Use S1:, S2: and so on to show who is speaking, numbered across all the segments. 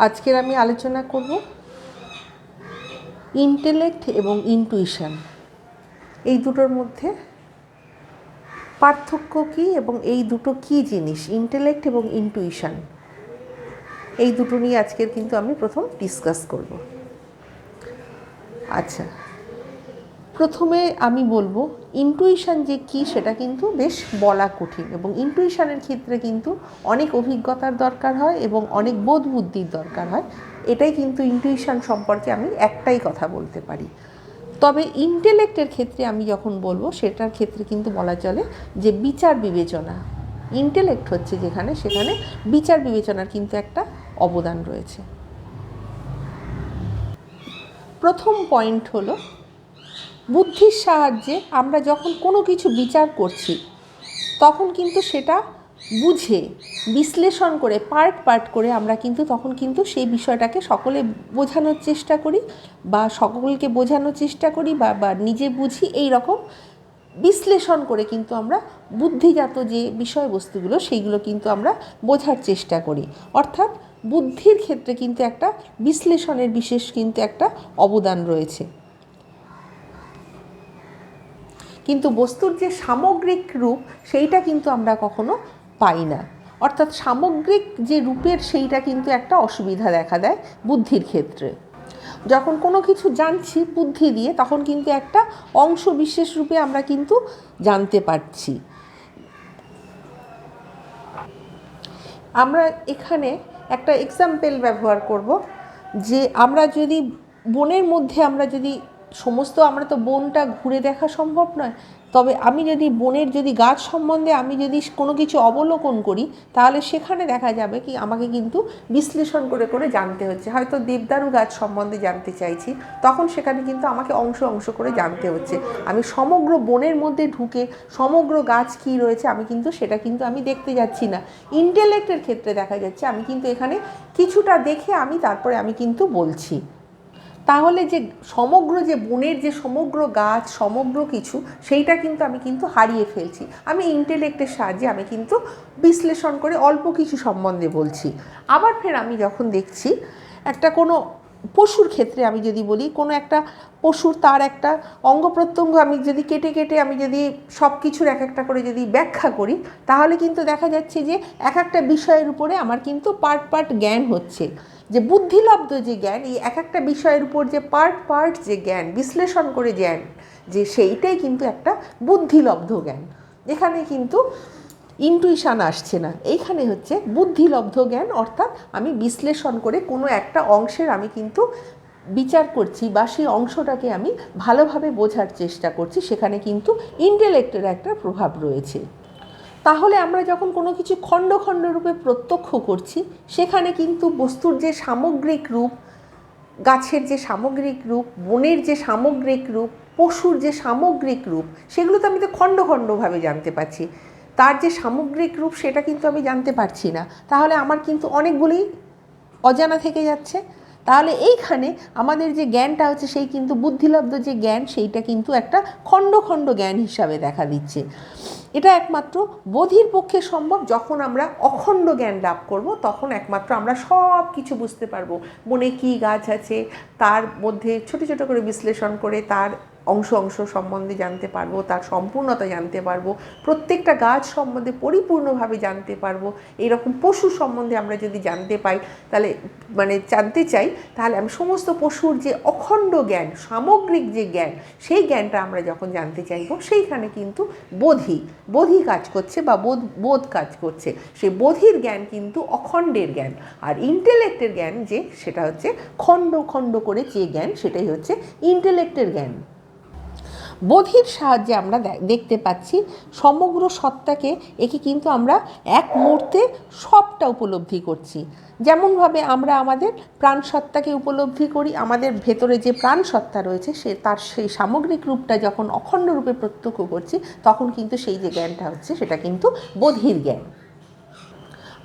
S1: আজকের আমি আলোচনা করব ইন্টেলেক্ট এবং ইনটুইশন এই দুটোর মধ্যে পার্থক্য কী এবং এই দুটো কী জিনিস ইন্টেলেক্ট এবং ইনটুইশন এই দুটো নিয়ে আজকের কিন্তু আমি প্রথম ডিসকাস করব। আচ্ছা প্রথমে আমি বলব ইন্টুইশন যে কী সেটা কিন্তু বেশ বলা কঠিন এবং ইন্টুইশনের ক্ষেত্রে কিন্তু অনেক অভিজ্ঞতার দরকার হয় এবং অনেক বোধ বুদ্ধির দরকার হয়। এটাই কিন্তু ইন্টুইশন সম্পর্কে আমি একটাই কথা বলতে পারি। তবে ইন্টেলেক্টের ক্ষেত্রে আমি যখন বলব, সেটার ক্ষেত্রে কিন্তু বলা চলে যে বিচার বিবেচনা। ইন্টেলেক্ট হচ্ছে যেখানে, সেখানে বিচার বিবেচনার কিন্তু একটা অবদান রয়েছে। প্রথম পয়েন্ট হলো বুদ্ধির সাহায্যে আমরা যখন কোনো কিছু বিচার করছি, তখন কিন্তু সেটা বুঝে, বিশ্লেষণ করে, পার্ট পার্ট করে আমরা কিন্তু তখন কিন্তু সেই বিষয়টাকে সকলে বোঝানোর চেষ্টা করি বা সকলকে বোঝানোর চেষ্টা করি বা বা নিজে বুঝি এই রকম বিশ্লেষণ করে কিন্তু আমরা বুদ্ধিজাত যে বিষয়বস্তুগুলো, সেইগুলো কিন্তু আমরা বোঝার চেষ্টা করি। অর্থাৎ বুদ্ধির ক্ষেত্রে কিন্তু একটা বিশ্লেষণের বিশেষ কিন্তু একটা অবদান রয়েছে। কিন্তু বস্তুর যে সামগ্রিক রূপ, সেইটা কিন্তু আমরা কখনো পাই না। অর্থাৎ সামগ্রিক যে রূপের, সেইটা কিন্তু একটা অসুবিধা দেখা দেয় বুদ্ধির ক্ষেত্রে। যখন কোনো কিছু জানছি বুদ্ধি দিয়ে, তখন কিন্তু একটা অংশ বিশেষ রূপে আমরা কিন্তু জানতে পারছি। আমরা এখানে একটা এক্সাম্পল ব্যবহার করব যে আমরা যদি বনের মধ্যে আমরা যদি সমস্ত আমরা তো বনটা ঘুরে দেখা সম্ভব নয়। তবে আমি যদি বনের যদি গাছ সম্বন্ধে আমি যদি কোনো কিছু অবলোকন করি, তাহলে সেখানে দেখা যাবে কি আমাকে কিন্তু বিশ্লেষণ করে করে জানতে হচ্ছে। হয়তো দেবদারু গাছ সম্বন্ধে জানতে চাইছি, তখন সেখানে কিন্তু আমাকে অংশ অংশ করে জানতে হচ্ছে। আমি সমগ্র বনের মধ্যে ঢুকে সমগ্র গাছ কী রয়েছে, আমি কিন্তু সেটা কিন্তু আমি দেখতে যাচ্ছি না। ইন্টেলেক্টের ক্ষেত্রে দেখা যাচ্ছে, আমি কিন্তু এখানে কিছুটা দেখে আমি তারপরে আমি কিন্তু বলছি। তাহলে যে সমগ্র যে বনের যে সমগ্র গাছ, সমগ্র কিছু, সেইটা কিন্তু আমি কিন্তু হারিয়ে ফেলছি। আমি ইন্টেলেক্টের সাহায্যে আমি কিন্তু বিশ্লেষণ করে অল্প কিছু সম্বন্ধে বলছি। আবার ফের আমি যখন দেখছি, একটা কোনো পশুর ক্ষেত্রে আমি যদি বলি, কোনো একটা পশুর তার একটা অঙ্গ প্রত্যঙ্গ আমি যদি কেটে কেটে আমি যদি সব কিছুর এক একটা করে যদি ব্যাখ্যা করি, তাহলে কিন্তু দেখা যাচ্ছে যে এক একটা বিষয়ের উপরে আমার কিন্তু পার্ট পার্ট জ্ঞান হচ্ছে। যে বুদ্ধিলব্ধ যে জ্ঞান, এই এক একটা বিষয়ের উপর যে পার্ট পার্ট যে জ্ঞান, বিশ্লেষণ করে জ্ঞান, যে সেইটাই কিন্তু একটা বুদ্ধিলব্ধ জ্ঞান। এখানে কিন্তু ইন্টুইশান আসছে না। এইখানে হচ্ছে বুদ্ধিলব্ধ জ্ঞান, অর্থাৎ আমি বিশ্লেষণ করে কোনো একটা অংশের আমি কিন্তু বিচার করছি বা সেই অংশটাকে আমি ভালোভাবে বোঝার চেষ্টা করছি। সেখানে কিন্তু ইন্টেলেক্টের একটা প্রভাব রয়েছে। তাহলে আমরা যখন কোনো কিছু খণ্ড খণ্ড রূপে প্রত্যক্ষ করছি, সেখানে কিন্তু বস্তুর যে সামগ্রিক রূপ, গাছের যে সামগ্রিক রূপ, বনের যে সামগ্রিক রূপ, পশুর যে সামগ্রিক রূপ, সেগুলো তো আমি তো খণ্ড খণ্ডভাবে জানতে পারছি। তার যে সামগ্রিক রূপ, সেটা কিন্তু আমি জানতে পারছি না। তাহলে আমার কিন্তু অনেকগুলি অজানা থেকে যাচ্ছে। তাহলে এইখানে আমাদের যে জ্ঞানটা হচ্ছে সেই কিন্তু বুদ্ধিলব্ধ যে জ্ঞান, সেইটা কিন্তু একটা খণ্ড খণ্ড জ্ঞান হিসাবে দেখা দিচ্ছে। এটা একমাত্র বোধির পক্ষে সম্ভব, যখন আমরা অখণ্ড জ্ঞান লাভ করব, তখন একমাত্র আমরা সব কিছু বুঝতে পারব। মনে কি গাছ আছে, তার মধ্যে ছোট ছোট করে বিশ্লেষণ করে তার অংশ অংশ সম্বন্ধে জানতে পারব, তার সম্পূর্ণতা জানতে পারব, প্রত্যেকটা গাছ সম্বন্ধে পরিপূর্ণভাবে জানতে পারব, এইরকম পশু সম্বন্ধে আমরা যদি জানতে পাই, তাহলে মানে জানতে চাই, তাহলে আমি সমস্ত পশুর যে অখণ্ড জ্ঞান, সামগ্রিক যে জ্ঞান, সেই জ্ঞানটা আমরা যখন জানতে চাইব, সেইখানে কিন্তু বোধি বোধি কাজ করছে বা বোধ বোধ কাজ করছে। সেই বোধির জ্ঞান কিন্তু অখণ্ডের জ্ঞান। আর ইন্টেলেক্টের জ্ঞান যে, সেটা হচ্ছে খণ্ড খণ্ড করে যে জ্ঞান, সেটাই হচ্ছে ইন্টেলেক্টের জ্ঞান। বোধির সাহায্যে আমরা দেখতে পাচ্ছি সমগ্র সত্তাকে একে কিন্তু আমরা এক মুহূর্তে সবটা উপলব্ধি করছি। যেমনভাবে আমরা আমাদের প্রাণসত্তাকে উপলব্ধি করি, আমাদের ভেতরে যে প্রাণসত্তা রয়েছে সে তার সেই সামগ্রিক রূপটা যখন অখণ্ড রূপে প্রত্যক্ষ করছি, তখন কিন্তু সেই যে জ্ঞানটা হচ্ছে সেটা কিন্তু বোধির জ্ঞান।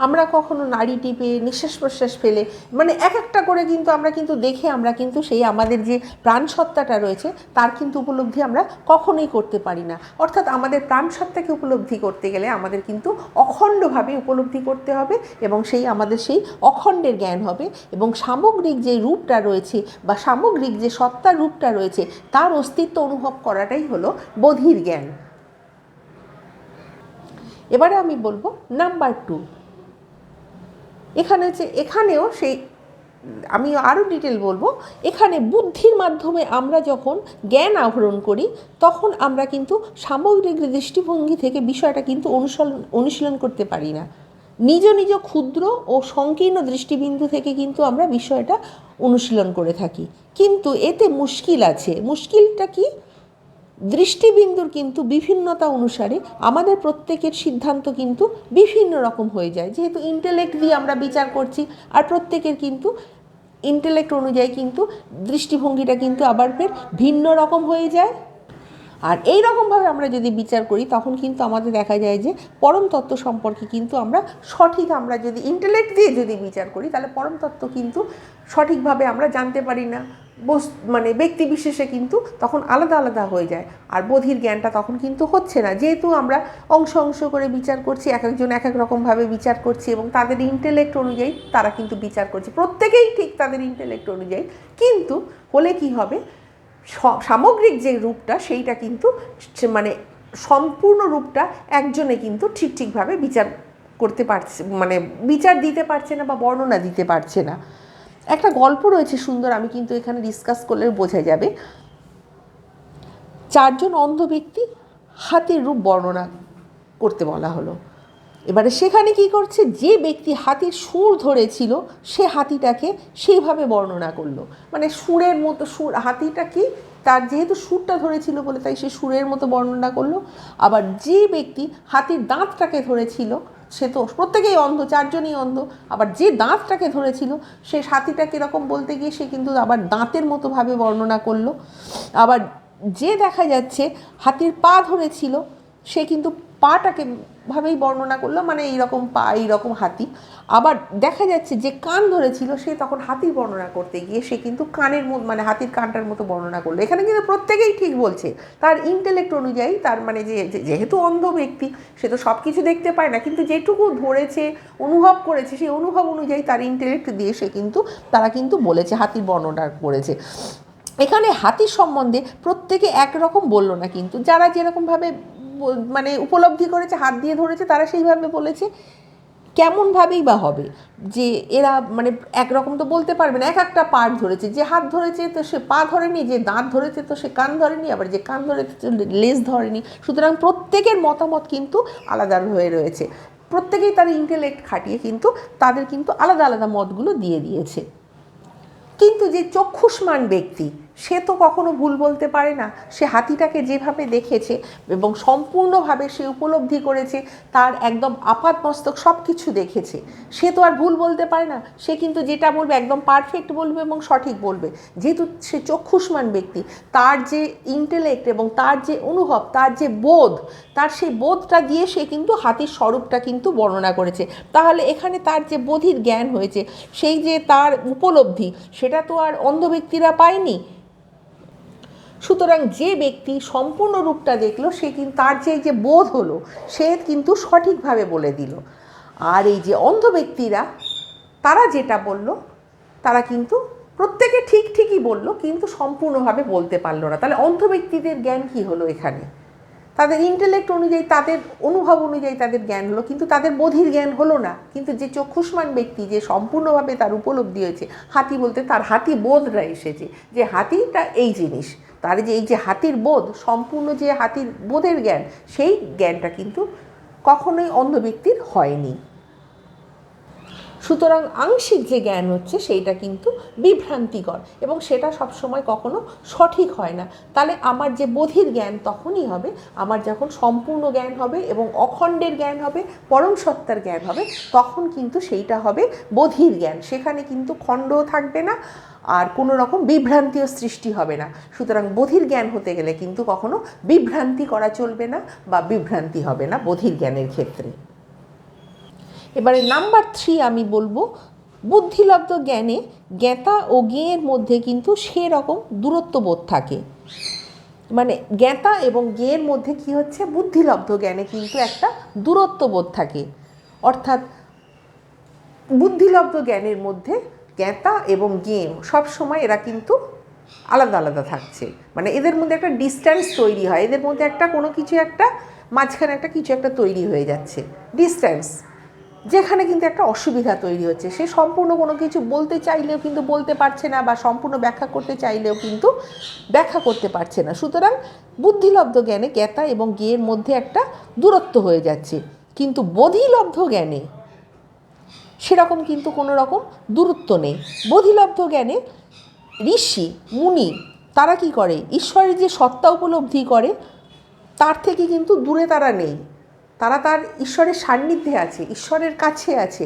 S1: আমরা কখনো নাড়ি টিপে, নিঃশ্বাস প্রশ্বাস ফেলে মানে এক একটা করে কিন্তু আমরা কিন্তু দেখে, আমরা কিন্তু সেই আমাদের যে প্রাণসত্তাটা রয়েছে, তার কিন্তু উপলব্ধি আমরা কখনোই করতে পারি না। অর্থাৎ আমাদের প্রাণসত্তাকে উপলব্ধি করতে গেলে আমাদের কিন্তু অখণ্ডভাবে উপলব্ধি করতে হবে এবং সেই আমাদের সেই অখণ্ডের জ্ঞান হবে এবং সামগ্রিক যে রূপটা রয়েছে বা সামগ্রিক যে সত্তার রূপটা রয়েছে, তার অস্তিত্ব অনুভব করাটাই হলো বোধির জ্ঞান। এবারে আমি বলব, নাম্বার টু এখানে হচ্ছে এখানেও সেই, আমি আরও ডিটেল বলব, এখানে বুদ্ধির মাধ্যমে আমরা যখন জ্ঞান আহরণ করি, তখন আমরা কিন্তু সামগ্রিক দৃষ্টিভঙ্গি থেকে বিষয়টা কিন্তু অনুসরণ অনুশীলন করতে পারি না। নিজ নিজ ক্ষুদ্র ও সংকীর্ণ দৃষ্টিবিন্দু থেকে কিন্তু আমরা বিষয়টা অনুশীলন করে থাকি। কিন্তু এতে মুশকিল আছে। মুশকিলটা কি? দৃষ্টিবিন্দুর কিন্তু বিভিন্নতা অনুসারে আমাদের প্রত্যেকের সিদ্ধান্ত কিন্তু বিভিন্ন রকম হয়ে যায়। যেহেতু ইন্টেলেক্ট দিয়ে আমরা বিচার করছি, আর প্রত্যেকের কিন্তু ইন্টেলেক্ট অনুযায়ী কিন্তু দৃষ্টিভঙ্গিটা কিন্তু আবার ফের ভিন্ন রকম হয়ে যায়। আর এই রকমভাবে আমরা যদি বিচার করি, তখন কিন্তু আমাদের দেখা যায় যে পরম তত্ত্ব সম্পর্কে কিন্তু আমরা সঠিক আমরা যদি ইন্টেলেক্ট দিয়ে যদি বিচার করি, তাহলে পরম তত্ত্ব কিন্তু সঠিকভাবে আমরা জানতে পারি না। বস মানে ব্যক্তি বিশেষে কিন্তু তখন আলাদা আলাদা হয়ে যায়। আর বোধির জ্ঞানটা তখন কিন্তু হচ্ছে না। যেহেতু আমরা অংশ অংশ করে বিচার করছি, এক একজন এক এক রকমভাবে বিচার করছি এবং তাদের ইন্টেলেক্ট অনুযায়ী তারা কিন্তু বিচার করছে। প্রত্যেকেই ঠিক তাদের ইন্টেলেক্ট অনুযায়ী। কিন্তু হলে কি হবে? সামগ্রিক যে রূপটা, সেইটা কিন্তু মানে সম্পূর্ণ রূপটা একজনে কিন্তু ঠিক ঠিকভাবে বিচার করতে পারছে মানে বিচার দিতে পারছে না বা বর্ণনা দিতে পারছে না। একটা গল্প রয়েছে সুন্দর, আমি কিন্তু এখানে ডিসকাস করলে বোঝা যাবে। চারজন অন্ধ ব্যক্তি হাতির রূপ বর্ণনা করতে বলা হলো। এবারে সেখানে কি করছে? যে ব্যক্তি হাতির সুর ধরেছিল, সে হাতিটাকে সেইভাবে বর্ণনা করল। মানে সুরের মতো সুর, হাতিটা কি? তার যেহেতু সুরটা ধরেছিল বলে তাই সে সুরের মতো বর্ণনা করল। আবার যে ব্যক্তি হাতির দাঁতটাকে ধরেছিল, সে তো প্রত্যেকেই অন্ধ, চারজনই অন্ধ, আবার যে দাঁতটাকে ধরেছিল, সে হাতিটা কীরকম বলতে গিয়ে সে কিন্তু আবার দাঁতের মতোভাবে বর্ণনা করল। আবার যে দেখা যাচ্ছে, হাতির পা ধরেছিল, সে কিন্তু পাটাকে ভাবেই বর্ণনা করল মানে এইরকম পা, এইরকম হাতি। আবার দেখা যাচ্ছে যে কান ধরেছিল, সে তখন হাতির বর্ণনা করতে গিয়ে সে কিন্তু কানের মতো মানে হাতির কানটার মতো বর্ণনা করল। এখানে কিন্তু প্রত্যেকেই ঠিক বলছে, তার ইন্টেলেক্ট অনুযায়ী তার মানে যে, যে- যেহেতু অন্ধ ব্যক্তি, সে তো সব কিছু দেখতে পায় না, কিন্তু যেটুকু ধরেছে, অনুভব করেছে, সেই অনুভব অনুযায়ী তার ইন্টেলেক্ট দিয়ে সে কিন্তু, তারা কিন্তু বলেছে, হাতির বর্ণনা করেছে। এখানে হাতির সম্বন্ধে প্রত্যেকে একরকম বলল না কিন্তু। যারা যেরকমভাবে মানে উপলব্ধি করেছে, হাত দিয়ে ধরেছে, তারা সেইভাবে বলেছে। কেমনভাবেই বা হবে? যে এরা মানে একরকম তো বলতে পারবে না। এক একটা পার্ট ধরেছে। যে হাত ধরেছে তো সে পা ধরেনি, যে দাঁত ধরেছে তো সে কান ধরেনি, আবার যে কান ধরেছে লেজ ধরেনি। সুতরাং প্রত্যেকের মতামত কিন্তু আলাদা হয়ে রয়েছে। প্রত্যেকেই তার ইন্টেলেক্ট খাটিয়ে কিন্তু তাদের কিন্তু আলাদা আলাদা মতগুলো দিয়ে দিয়েছে। কিন্তু যে চক্ষুষ্মান ব্যক্তি সে তো কখনো ভুল বলতে পারে না। সে হাতিটাকে যেভাবে দেখেছে এবং সম্পূর্ণভাবে সে উপলব্ধি করেছে, তার একদম আপাত মস্তক সব কিছু দেখেছে। সে তো আর ভুল বলতে পারে না। সে কিন্তু যেটা বলবে একদম পারফেক্ট বলবে এবং সঠিক বলবে। যেহেতু সে চক্ষুষ্মান ব্যক্তি, তার যে ইন্টেলেক্ট এবং তার যে অনুভব, তার যে বোধ, তার সেই বোধটা দিয়ে সে কিন্তু হাতির স্বরূপটা কিন্তু বর্ণনা করেছে। তাহলে এখানে তার যে বোধির জ্ঞান হয়েছে, সেই যে তার উপলব্ধি, সেটা তো আর অন্ধ ব্যক্তিরা পায়নি। সুতরাং যে ব্যক্তি সম্পূর্ণ রূপটা দেখল, সে কিন্তু তার যে যে বোধ হলো, সে কিন্তু সঠিকভাবে বলে দিল। আর এই যে অন্ধ ব্যক্তিরা, তারা যেটা বলল, তারা কিন্তু প্রত্যেকে ঠিক ঠিকই বলল, কিন্তু সম্পূর্ণভাবে বলতে পারল না। তাহলে অন্ধ ব্যক্তিদের জ্ঞান কী হলো এখানে? তাদের ইন্টেলেক্ট অনুযায়ী, তাদের অনুভব অনুযায়ী তাদের জ্ঞান হলো, কিন্তু তাদের বোধির জ্ঞান হলো না। কিন্তু যে চক্ষুষ্মান ব্যক্তি, যে সম্পূর্ণভাবে তার উপলব্ধি হয়েছে, হাতি বলতে তার হাতি বোধরা এসেছে, যে হাতিটা এই জিনিস। তার যে এই যে হাতির বোধ, সম্পূর্ণ যে হাতির বোধের জ্ঞান, সেই জ্ঞানটা কিন্তু কখনোই অন্ধ ব্যক্তির হয়নি। সুতরাং আংশিক যে জ্ঞান হচ্ছে, সেইটা কিন্তু বিভ্রান্তিকর এবং সেটা সবসময় কখনো সঠিক হয় না। তাহলে আমার যে বোধির জ্ঞান তখনই হবে, আমার যখন সম্পূর্ণ জ্ঞান হবে এবং অখণ্ডের জ্ঞান হবে, পরম সত্তার জ্ঞান হবে, তখন কিন্তু সেইটা হবে বোধির জ্ঞান। সেখানে কিন্তু খণ্ডও থাকবে না আর কোনো রকম বিভ্রান্তিও সৃষ্টি হবে না। সুতরাং বোধির জ্ঞান হতে গেলে কিন্তু কখনো বিভ্রান্তি করা চলবে না বা বিভ্রান্তি হবে না বোধির জ্ঞানের ক্ষেত্রে। এবারে নাম্বার থ্রি আমি বলব, বুদ্ধিলব্ধ জ্ঞানে জ্ঞাতা ও জ্ঞেয়ের মধ্যে কিন্তু সেরকম দূরত্ব বোধ থাকে। মানে জ্ঞাতা এবং জ্ঞেয়ের মধ্যে কি হচ্ছে? বুদ্ধিলব্ধ জ্ঞানে কিন্তু একটা দূরত্ব বোধ থাকে। অর্থাৎ বুদ্ধিলব্ধ জ্ঞানের মধ্যে জ্ঞাতা এবং জ্ঞেয় সব সময় এরা কিন্তু আলাদা আলাদা থাকছে। মানে এদের মধ্যে একটা ডিস্ট্যান্স তৈরি হয়। এদের মধ্যে একটা কোনো কিছু একটা, মাঝখানে একটা কিছু একটা তৈরি হয়ে যাচ্ছে। ডিস্ট্যান্স যেখানে কিন্তু একটা অসুবিধা তৈরি হচ্ছে। সে সম্পূর্ণ কোনো কিছু বলতে চাইলেও কিন্তু বলতে পারছে না বা সম্পূর্ণ ব্যাখ্যা করতে চাইলেও কিন্তু ব্যাখ্যা করতে পারছে না। সুতরাং বুদ্ধিলব্ধ জ্ঞানে জ্ঞাতা এবং জ্ঞেয়ের মধ্যে একটা দূরত্ব হয়ে যাচ্ছে। কিন্তু বোধিলব্ধ জ্ঞানে সেরকম কিন্তু কোনো রকম দূরত্ব নেই। বোধিলব্ধ জ্ঞানে ঋষি, মুনি, তারা কি করে? ঈশ্বরের যে সত্তা উপলব্ধি করে, তার থেকে কিন্তু দূরে তারা নেই। তারা তার ঈশ্বরের সান্নিধ্যে আছে, ঈশ্বরের কাছে আছে।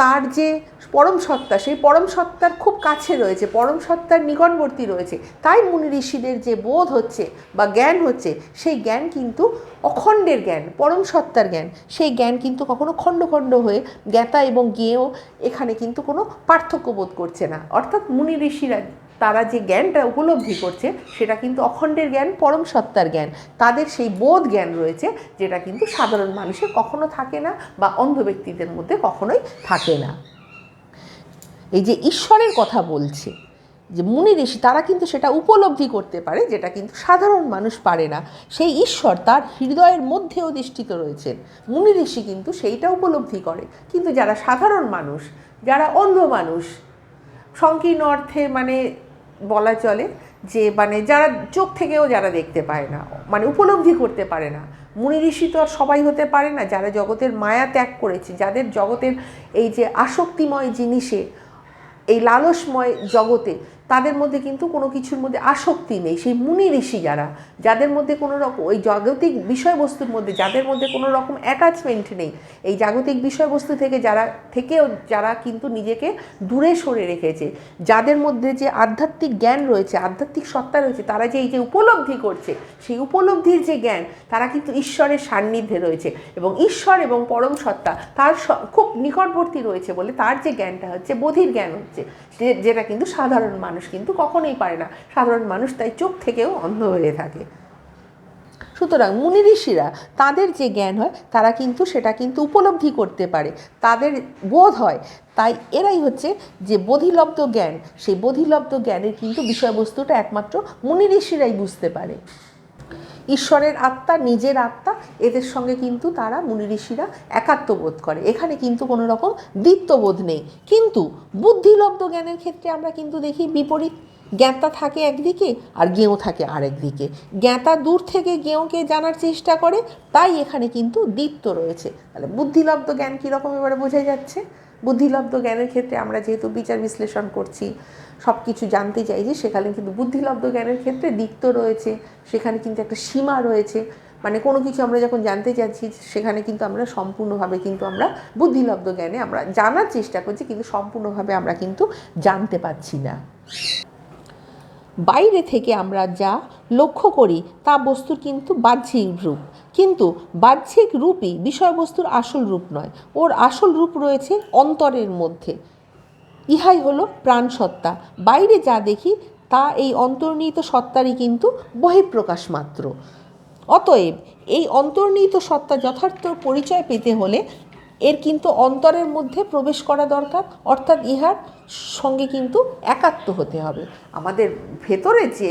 S1: তার যে পরম সত্তা, সেই পরম সত্তার খুব কাছে রয়েছে, পরম সত্তার নিকটবর্তী রয়েছে। তাই মুনি ঋষিদের যে বোধ হচ্ছে বা জ্ঞান হচ্ছে, সেই জ্ঞান কিন্তু অখণ্ডের জ্ঞান, পরম সত্তার জ্ঞান। সেই জ্ঞান কিন্তু কখনো খণ্ড খণ্ড হয়ে জ্ঞাতা এবং জ্ঞেয় এখানে কিন্তু কোনো পার্থক্য বোধ করছে না। অর্থাৎ মুনি ঋষিরা তারা যে জ্ঞানটা উপলব্ধি করছে, সেটা কিন্তু অখণ্ডের জ্ঞান, পরম সত্তার জ্ঞান। তাদের সেই বোধ জ্ঞান রয়েছে, যেটা কিন্তু সাধারণ মানুষের কখনো থাকে না বা অন্ধ ব্যক্তিদের মধ্যে কখনোই থাকে না। এই যে ঈশ্বরের কথা বলছে, যে মুনি ঋষি, তারা কিন্তু সেটা উপলব্ধি করতে পারে, যেটা কিন্তু সাধারণ মানুষ পারে না। সেই ঈশ্বর তার হৃদয়ের মধ্যে অধিষ্ঠিত রয়েছেন। মুনি ঋষি কিন্তু সেইটা উপলব্ধি করে। কিন্তু যারা সাধারণ মানুষ, যারা অন্ধ মানুষ, সংকীর্ণ অর্থে মানে বলা চলে যে মানে যারা চোখ থেকেও যারা দেখতে পায় না মানে উপলব্ধি করতে পারে না, মুনি ঋষি তো আর সবাই হতে পারে না, যারা জগতের মায়া ত্যাগ করেছে, যাদের জগতের এই যে আসক্তিময় জিনিসে, এই লালসময় জগতে তাদের মধ্যে কিন্তু কোনো কিছুর মধ্যে আসক্তি নেই। সেই মুনি ঋষি যারা, যাদের মধ্যে কোনো রকম, ওই জাগতিক বিষয়বস্তুর মধ্যে, যাদের মধ্যে কোনো রকম অ্যাটাচমেন্ট নেই, এই জাগতিক বিষয়বস্তু থেকে যারা, থেকেও যারা কিন্তু নিজেকে দূরে সরে রেখেছে, যাদের মধ্যে যে আধ্যাত্মিক জ্ঞান রয়েছে, আধ্যাত্মিক সত্তা রয়েছে, তারা যে এই যে উপলব্ধি করছে, সেই উপলব্ধির যে জ্ঞান, তারা কিন্তু ঈশ্বরের সান্নিধ্যে রয়েছে এবং ঈশ্বর এবং পরম সত্তা, তার খুব নিকটবর্তী রয়েছে বলে তার যে জ্ঞানটা হচ্ছে, বোধির জ্ঞান হচ্ছে যেটা কিন্তু সাধারণ মানুষ কিন্তু কখনোই পারে না। সাধারণ মানুষ তাই চোখ থেকেও অন্ধ হয়ে থাকে। সুতরাং মুনি ঋষিরা তাদের যে জ্ঞান হয়, তারা কিন্তু সেটা কিন্তু উপলব্ধি করতে পারে। তাদের বোধ হয়, তাই এরাই হচ্ছে যে বোধিলব্ধ জ্ঞান। সেই বোধিলব্ধ জ্ঞানের কিন্তু বিষয়বস্তুটা একমাত্র মুনি ঋষিরাই বুঝতে পারে। ঈশ্বরের আত্মা, নিজের আত্মা, এদের সঙ্গে কিন্তু তারা মুনি ঋষিরা একাত্মবোধ করে। এখানে কিন্তু কোনো রকম দ্বিত্ববোধ নেই। কিন্তু বুদ্ধিলব্ধ জ্ঞানের ক্ষেত্রে আমরা কিন্তু দেখি বিপরীত। জ্ঞাতা থাকে একদিকে আর গেঁয়ো থাকে আরেক দিকে। জ্ঞাতা দূর থেকে গেঁয়োকে জানার চেষ্টা করে, তাই এখানে কিন্তু দ্বিত্ব রয়েছে। তাহলে বুদ্ধিলব্ধ জ্ঞান কীরকম এবারে বোঝা যাচ্ছে? বুদ্ধিলব্ধ জ্ঞানের ক্ষেত্রে আমরা যেহেতু বিচার বিশ্লেষণ করছি সব কিছু জানতে চাই যে সেখানে কিন্তু বুদ্ধিলব্ধ জ্ঞানের ক্ষেত্রে দিক্ত রয়েছে, সেখানে কিন্তু একটা সীমা রয়েছে। মানে কোনো কিছু আমরা যখন জানতে চাচ্ছি, সেখানে কিন্তু আমরা সম্পূর্ণভাবে কিন্তু আমরা বুদ্ধিলব্ধ জ্ঞানে আমরা জানার চেষ্টা করছি, কিন্তু সম্পূর্ণভাবে আমরা কিন্তু জানতে পারছি না। বাইরে থেকে আমরা যা লক্ষ্য করি, তা বস্তুর কিন্তু বাহ্যিক রূপ। কিন্তু বাহ্যিক রূপই বিষয়বস্তুর আসল রূপ নয়, ওর আসল রূপ রয়েছে অন্তরের মধ্যে। ইহাই হলো প্রাণসত্তা বাইরে যা দেখি, তা এই অন্তর্নিহিত সত্তারই কিন্তু বহিঃপ্রকাশ মাত্র। অতএব এই অন্তর্নিহিত সত্তা যথার্থ পরিচয় পেতে হলে এর কিন্তু অন্তরের মধ্যে প্রবেশ করা দরকার, অর্থাৎ ইহার সঙ্গে কিন্তু একাত্ম হতে হবে। আমাদের ভেতরে যে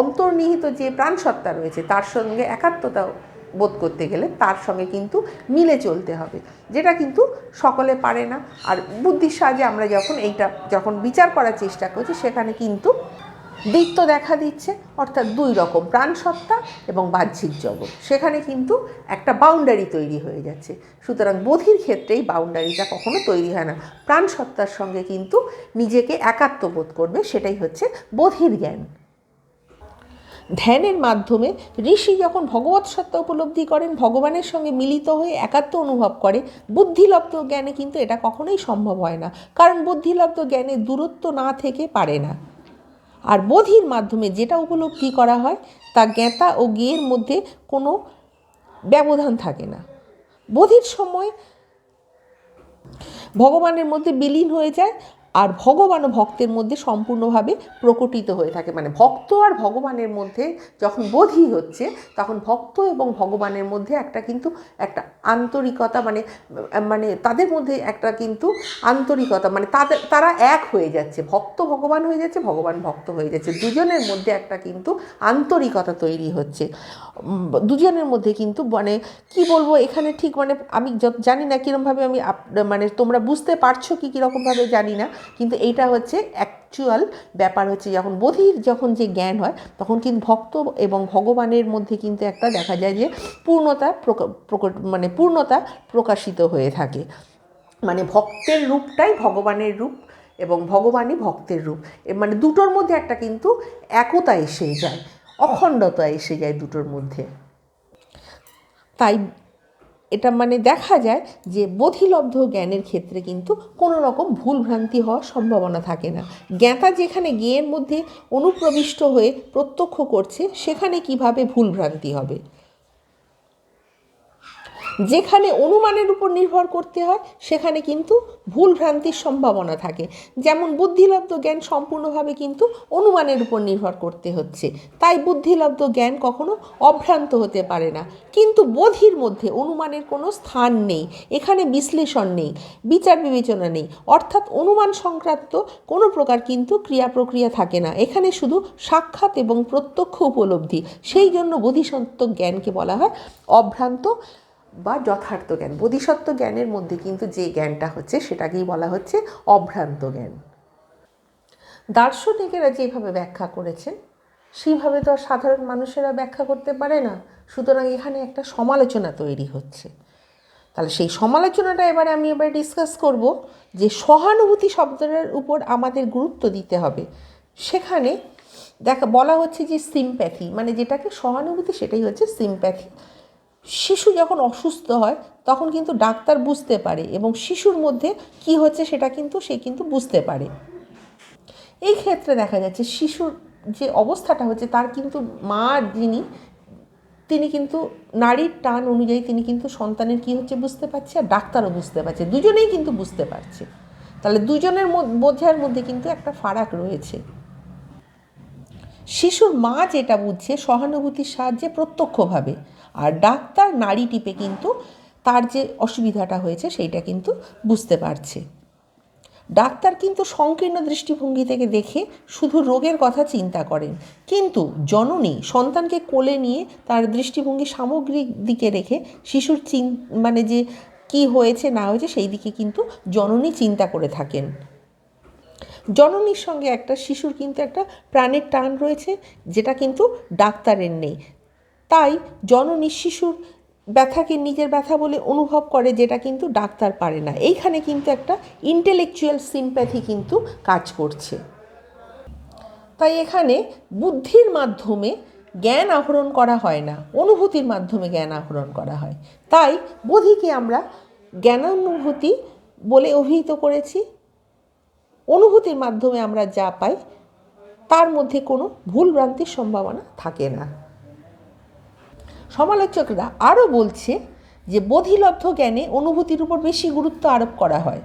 S1: অন্তর্নিহিত যে প্রাণসত্তা রয়েছে, তার সঙ্গে একাত্মতা বোধ করতে গেলে তার সঙ্গে কিন্তু মিলে চলতে হবে, যেটা কিন্তু সকলে পারে না। আর বুদ্ধির সাহায্যে আমরা যখন এইটা, যখন বিচার করার চেষ্টা করছি, সেখানে কিন্তু দিত্য দেখা দিচ্ছে, অর্থাৎ দুই রকম প্রাণসত্তা এবং বাহ্যিক জগৎ। সেখানে কিন্তু একটা বাউন্ডারি তৈরি হয়ে যাচ্ছে। সুতরাং বোধির ক্ষেত্রেই বাউন্ডারিটা কখনো তৈরি হয় না। প্রাণসত্তার সঙ্গে কিন্তু নিজেকে একাত্ম বোধ করবে, সেটাই হচ্ছে বোধির জ্ঞান। ধ্যানের মাধ্যমে ঋষি যখন ভগবত সত্তা উপলব্ধি করেন, ভগবানের সঙ্গে মিলিত হয়ে একাত্ম অনুভব করে, বুদ্ধিলব্ধ জ্ঞানে কিন্তু এটা কখনোই সম্ভব হয় না। কারণ বুদ্ধিলব্ধ জ্ঞানে দূরত্ব না থেকে পারে না। আর বোধির মাধ্যমে যেটা উপলব্ধি করা হয়, তা জ্ঞাতা ও জ্ঞের মধ্যে কোনো ব্যবধান থাকে না। বোধির সময় ভগবানের মধ্যে বিলীন হয়ে যায় আর ভগবান ও ভক্তের মধ্যে সম্পূর্ণভাবে প্রকটিত হয়ে থাকে। মানে ভক্ত আর ভগবানের মধ্যে যখন বোধি হচ্ছে, তখন ভক্ত এবং ভগবানের মধ্যে একটা কিন্তু একটা আন্তরিকতা মানে মানে তাদের মধ্যে একটা কিন্তু আন্তরিকতা মানে তাদের তারা এক হয়ে যাচ্ছে। ভক্ত ভগবান হয়ে যাচ্ছে, ভগবান ভক্ত হয়ে যাচ্ছে। দুজনের মধ্যে একটা কিন্তু আন্তরিকতা তৈরি হচ্ছে। দুজনের মধ্যে কিন্তু মানে কি বলব, এখানে ঠিক মানে আমি জানি না কীরকমভাবে আমি মানে তোমরা বুঝতে পারছ কি কীরকমভাবে জানি না। কিন্তু এইটা হচ্ছে অ্যাকচুয়াল ব্যাপার হচ্ছে যখন বোধির যখন যে জ্ঞান হয়, তখন কিন্তু ভক্ত এবং ভগবানের মধ্যে কিন্তু একটা দেখা যায় যে পূর্ণতা প্রকা- প্রকট মানে পূর্ণতা প্রকাশিত হয়ে থাকে। মানে ভক্তের রূপটাই ভগবানের রূপ এবং ভগবানই ভক্তের রূপ। মানে দুটোর মধ্যে একটা কিন্তু একতা এসে যায়, অখণ্ডতা এসে যায় দুটোর মধ্যে। তাই এটা মানে দেখা যায় যে বোধিলব্ধ জ্ঞানের ক্ষেত্রে কিন্তু কোনো রকম ভুলভ্রান্তি হওয়ার সম্ভাবনা থাকে না। জ্ঞাতা যেখানে জ্ঞেয়ের মধ্যে অনুপ্রবিষ্ট হয়ে প্রত্যক্ষ করছে, সেখানে কীভাবে ভুলভ্রান্তি হবে? যেখানে অনুমানের উপর নির্ভর করতে হয়, সেখানে কিন্তু ভুল ভ্রান্তির সম্ভাবনা থাকে। যেমন বুদ্ধিলব্ধ জ্ঞান সম্পূর্ণভাবে কিন্তু অনুমানের উপর নির্ভর করতে হচ্ছে। তাই বুদ্ধিলব্ধ জ্ঞান কখনো অভ্রান্ত হতে পারে না। কিন্তু বোধির মধ্যে অনুমানের কোনো স্থান নেই, এখানে বিশ্লেষণ নেই, বিচার বিবেচনা নেই। অর্থাৎ অনুমান সংক্রান্ত কোনো প্রকার কিন্তু ক্রিয়া প্রক্রিয়া থাকে না। এখানে শুধু সাক্ষাৎ এবং প্রত্যক্ষ উপলব্ধি। সেই জন্য বোধিসত্ত্ব জ্ঞানকে বলা হয় অভ্রান্ত বা যথার্থ জ্ঞান, বোধিসত্ত্ব জ্ঞানের মধ্যে কিন্তু যে জ্ঞানটা হচ্ছে সেটাকেই বলা হচ্ছে অভ্রান্ত জ্ঞান। দার্শনিকেরা যেভাবে ব্যাখ্যা করেছেন সেইভাবে তো আর সাধারণ মানুষেরা ব্যাখ্যা করতে পারে না। সুতরাং এখানে একটা সমালোচনা তৈরি হচ্ছে। তাহলে সেই সমালোচনাটা এবারে আমি এবার ডিসকাস করব যে সহানুভূতি শব্দটার উপর আমাদের গুরুত্ব দিতে হবে। সেখানে দেখা, বলা হচ্ছে যে সিম্প্যাথি মানে যেটাকে সহানুভূতি সেটাই হচ্ছে সিম্প্যাথি শিশু যখন অসুস্থ হয়, তখন কিন্তু ডাক্তার বুঝতে পারে এবং শিশুর মধ্যে কি হচ্ছে সেটা কিন্তু সে কিন্তু বুঝতে পারে। এই ক্ষেত্রে দেখা যাচ্ছে শিশুর যে অবস্থাটা হচ্ছে তার কিন্তু মা যিনি, তিনি কিন্তু নারীর টান অনুযায়ী তিনি কিন্তু সন্তানের কি হচ্ছে বুঝতে পারছে আর ডাক্তারও বুঝতে পারছে। দুজনেই কিন্তু বুঝতে পারছে। তাহলে দুজনের বোঝার মধ্যে কিন্তু একটা ফারাক রয়েছে। শিশুর মা যেটা বুঝছে সহানুভূতির সাহায্যে প্রত্যক্ষভাবে, আর ডাক্তার নারী টিপে কিন্তু তার যে অসুবিধাটা হয়েছে সেইটা কিন্তু বুঝতে পারছে। ডাক্তার কিন্তু সংকীর্ণ দৃষ্টিভঙ্গি থেকে দেখে শুধু রোগের কথা চিন্তা করেন, কিন্তু জননী সন্তানকে কোলে নিয়ে তার দৃষ্টিভঙ্গি সামগ্রিক দিকে রেখে শিশুর চিন মানে যে কি হয়েছে না হয়েছে সেই দিকে কিন্তু জননী চিন্তা করে থাকেন। জননীর সঙ্গে একটা শিশুর কিন্তু একটা প্রাণের টান রয়েছে, যেটা কিন্তু ডাক্তারের নেই। তাই জননী শিশুর ব্যথাকে নিজের ব্যথা বলে অনুভব করে, যেটা কিন্তু ডাক্তার পারে না। এইখানে কিন্তু একটা ইন্টেলেকচুয়াল সিম্প্যাথি কিন্তু কাজ করছে। তাই এখানে বুদ্ধির মাধ্যমে জ্ঞান আহরণ করা হয় না, অনুভূতির মাধ্যমে জ্ঞান আহরণ করা হয়। তাই বোধিকে আমরা জ্ঞানানুভূতি বলে অভিহিত করেছি। অনুভূতির মাধ্যমে আমরা যা পাই, তার মধ্যে কোনো ভুল ভ্রান্তির সম্ভাবনা থাকে না। সমালোচকরা আরও বলছে যে বোধিলব্ধ জ্ঞানে অনুভূতির উপর বেশি গুরুত্ব আরোপ করা হয়।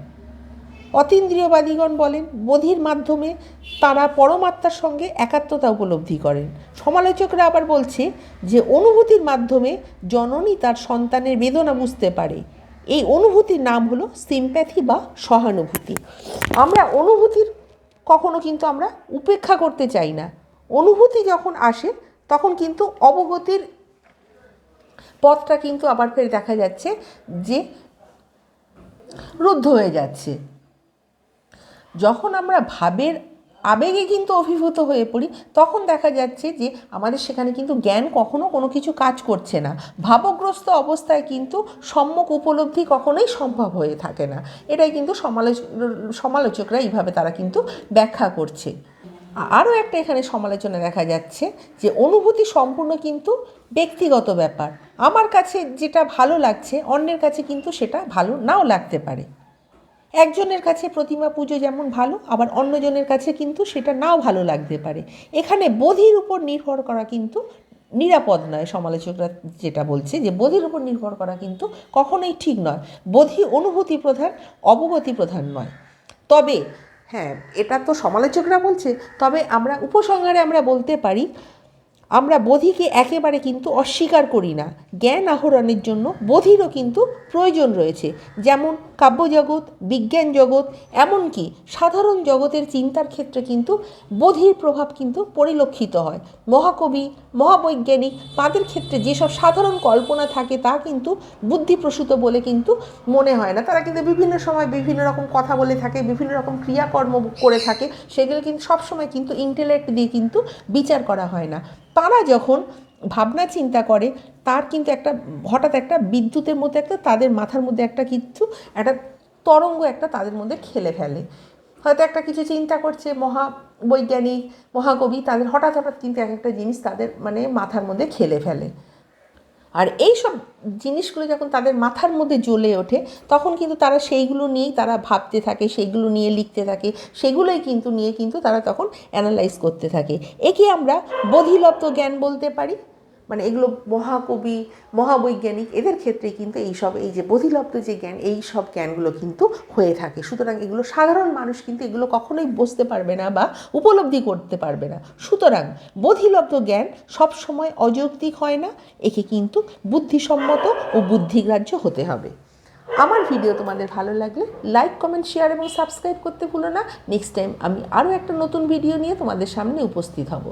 S1: অতীন্দ্রিয়বাদীগণ বলেন, বোধির মাধ্যমে তারা পরমাত্মার সঙ্গে একাত্মতা উপলব্ধি করেন। সমালোচকরা আবার বলছে যে অনুভূতির মাধ্যমে জননী তার সন্তানের বেদনা বুঝতে পারে। এই অনুভূতির নাম হলো সিম্প্যাথি বা সহানুভূতি। আমরা অনুভূতির কখনো কিন্তু আমরা উপেক্ষা করতে চাই না। অনুভূতি যখন আসে, তখন কিন্তু অবগতির পথটা কিন্তু আবার ফের দেখা যাচ্ছে যে রুদ্ধ হয়ে যাচ্ছে। যখন আমরা ভাবের আবেগে কিন্তু অভিভূত হয়ে পড়ি, তখন দেখা যাচ্ছে যে আমাদের সেখানে কিন্তু জ্ঞান কখনো কোনো কিছু কাজ করছে না। ভাবগ্রস্ত অবস্থায় কিন্তু সম্যক উপলব্ধি কখনোই সম্ভব হয়ে থাকে না। এটাই কিন্তু সমালোচ, সমালোচকরা এইভাবে তারা কিন্তু ব্যাখ্যা করছে। আরও একটা এখানে সমালোচনা দেখা যাচ্ছে যে অনুভূতি সম্পূর্ণ কিন্তু ব্যক্তিগত ব্যাপার। আমার কাছে যেটা ভালো লাগছে, অন্যের কাছে কিন্তু সেটা ভালো নাও লাগতে পারে। একজনের কাছে প্রতিমা পুজো যেমন ভালো, আবার অন্যজনের কাছে কিন্তু সেটা নাও ভালো লাগতে পারে। এখানে বোধির উপর নির্ভর করা কিন্তু নিরাপদ নয়, সমালোচকরা যেটা বলছে যে বোধির উপর নির্ভর করা কিন্তু কখনোই ঠিক নয়। বোধি অনুভূতি প্রধান, অবগতি প্রধান নয়। তবে হ্যাঁ এটা তো সমালোচকরা বলছে, তবে আমরা উপসংহারে আমরা বলতে পারি আমরা বোধিকে একেবারে কিন্তু অস্বীকার করি না। জ্ঞান আহরণের জন্য বোধিরও কিন্তু প্রয়োজন রয়েছে। যেমন কাব্যজগৎ বিজ্ঞান জগৎ এমনকি সাধারণ জগতের চিন্তার ক্ষেত্রে কিন্তু বোধির প্রভাব কিন্তু পরিলক্ষিত হয়। মহাকবি, মহাবৈজ্ঞানিক, তাদের ক্ষেত্রে যেসব সাধারণ কল্পনা থাকে তা কিন্তু বুদ্ধিপ্রসূত বলে কিন্তু মনে হয় না। তারা কিন্তু বিভিন্ন সময় বিভিন্ন রকম কথা বলে থাকে, বিভিন্ন রকম ক্রিয়াকর্ম করে থাকে। সেগুলো কিন্তু সবসময় কিন্তু ইন্টেলেক্ট দিয়ে কিন্তু বিচার করা হয় না। তারা যখন ভাবনা চিন্তা করে, তার কিন্তু একটা, হঠাৎ একটা বিদ্যুতের মধ্যে একটা, তাদের মাথার মধ্যে একটা কিছু একটা তরঙ্গ একটা তাদের মধ্যে খেলে ফেলে। হয়তো একটা কিছু চিন্তা করছে মহা বৈজ্ঞানিক, মহাকবি, তাদের হঠাৎ হঠাৎ কিন্তু এক একটা জিনিস তাদের মানে মাথার মধ্যে খেলে ফেলে। আর এই সব জিনিসগুলো যখন তাদের মাথার মধ্যে জ্বলে ওঠে, তখন কিন্তু তারা সেইগুলো নিয়েই তারা ভাবতে থাকে, সেইগুলো নিয়ে লিখতে থাকে, সেগুলোই কিন্তু নিয়ে কিন্তু তারা তখন অ্যানালাইজ করতে থাকে। একে আমরা বোধিলব্ধ জ্ঞান বলতে পারি। মানে এগুলো মহাকবি, মহাবৈজ্ঞানিক, এদের ক্ষেত্রে কিন্তু এই সব এই যে বোধিলব্ধ যে জ্ঞান, এই সব জ্ঞানগুলো কিন্তু হয়ে থাকে। সুতরাং এগুলো সাধারণ মানুষ কিন্তু এগুলো কখনোই বুঝতে পারবে না বা উপলব্ধি করতে পারবে না। সুতরাং বোধিলব্ধ জ্ঞান সবসময় অযৌক্তিক হয় না, একে কিন্তু বুদ্ধিসম্মত ও বুদ্ধিগ্রাহ্য হতে হবে। আমার ভিডিও তোমাদের ভালো লাগলে লাইক, কমেন্ট, শেয়ার এবং সাবস্ক্রাইব করতে ভুলো না। নেক্সট টাইম আমি আরও একটা নতুন ভিডিও নিয়ে তোমাদের সামনে উপস্থিত হব।